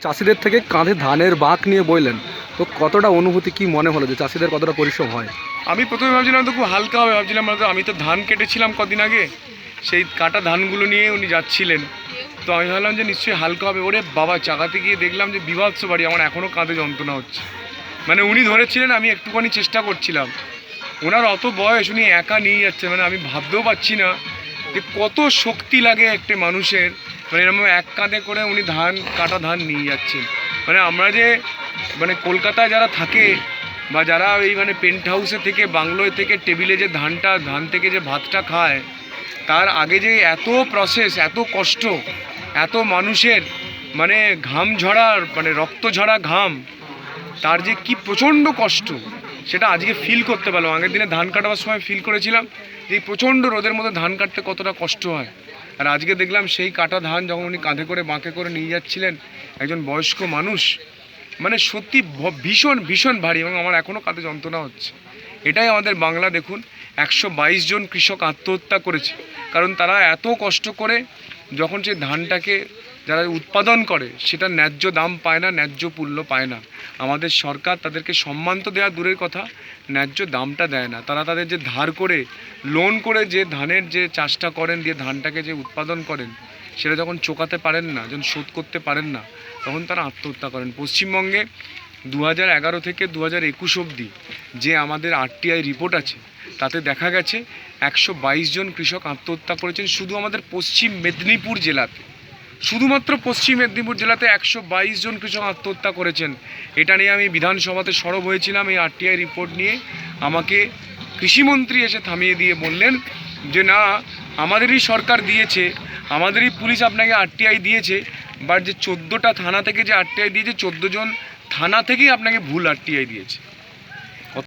চাষিদের থেকে কাঁধে ধানের বাঁক নিয়ে বইলেন। তো কতটা অনুভূতি, কি মনে হলো যে চাষিদের কতটা পরিশ্রম হয়? আমি প্রথমে ভাবছিলাম তো খুব হালকা হবে। ভাবছিলাম হয়তো আমি তো ধান কেটেছিলাম কদিন আগে। সেই কাটা ধানগুলো নিয়ে উনি যাচ্ছিলেন। তো আমি ভাবলাম যে নিশ্চয়ই হালকা হবে। ওরে বাবা, চাকাতে গিয়ে দেখলাম যে বিভৎস বাড়ি। আমার এখনও কাঁধে যন্ত্রণা হচ্ছে। মানে উনি ধরেছিলেন, আমি একটুখানি চেষ্টা করছিলাম। ওনার অত বয়স, উনি একা নিয়ে যাচ্ছে। মানে আমি ভাবতেও পারছি না যে কত শক্তি লাগে একটা মানুষের। মানে এরকম এক কাঁধে করে উনি ধান, কাটা ধান নিয়ে যাচ্ছেন। মানে আমরা যে মানে কলকাতায় যারা থাকে বা যারা এই মানে পেন্ট হাউসে থেকে, বাংলোয় থেকে টেবিলে যে ধানটা, ধান থেকে যে ভাতটা খায়, তার আগে যে এত প্রসেস এত কষ্ট, এত মানুষের মানে ঘাম ঝরার মানে রক্ত ঝরা ঘাম, তার যে কি প্রচণ্ড কষ্ট, সেটা আজকে ফিল করতে পারলাম। আগের দিনে ধান কাটাবার সময় ফিল করেছিলাম যে প্রচণ্ড রোদের মধ্যে ধান কাটতে কতটা কষ্ট হয়। আর আজকে দেখলাম সেই কাটা ধান যখন উনি কাঁধে করে বাঁকে করে নিয়ে যাচ্ছিলেন, একজন বয়স্ক মানুষ মানে সত্যি ভীষণ ভীষণ ভারী এবং আমার এখনও কাঁধে যন্ত্রণা হচ্ছে। এটাই আমাদের বাংলা দেখুন, একশো বাইশ জন কৃষক আত্মহত্যা করেছে। কারণ তারা এত কষ্ট করে যখন সেই ধানটাকে যারা উৎপাদন করে, সেটা ন্যায্য দাম পায় না, ন্যায্য মূল্য পায় না। আমাদের সরকার তাদেরকে সম্মান তো দেওয়া দূরের কথা, ন্যায্য দামটা দেয় না। তারা তাদের যে ধার করে লোন করে যে ধানের যে চাষটা করেন, দিয়ে ধানটাকে যে উৎপাদন করেন, সেটা যখন চোকাতে পারেন না, যখন শোধ করতে পারেন না, তখন তারা আত্মহত্যা করেন। পশ্চিমবঙ্গে দু হাজার এগারো থেকে দু হাজার একুশ অবধি যে আমাদের আরটিআই রিপোর্ট আছে তাতে দেখা গেছে একশো বাইশ জন কৃষক আত্মহত্যা করেছেন শুধু আমাদের পশ্চিম মেদিনীপুর জেলাতে। শুধুমাত্র পশ্চিম মেদিনীপুর জেলাতে একশো বাইশ জন কৃষক আত্মহত্যা করেছেন। এটা নিয়ে আমি বিধানসভাতে সরব হয়েছিলাম, এই আরটিআই রিপোর্ট নিয়ে। আমাকে কৃষিমন্ত্রী এসে থামিয়ে দিয়ে বললেন যে, না, আমাদেরই সরকার দিয়েছে, আমাদেরই পুলিশ আপনাকে আরটিআই দিয়েছে বাট যে চোদ্দোটা থানা থেকে যে আরটিআই দিয়েছে, চোদ্দ জন থানা থেকেই আপনাকে ভুল আরটিআই দিয়েছে।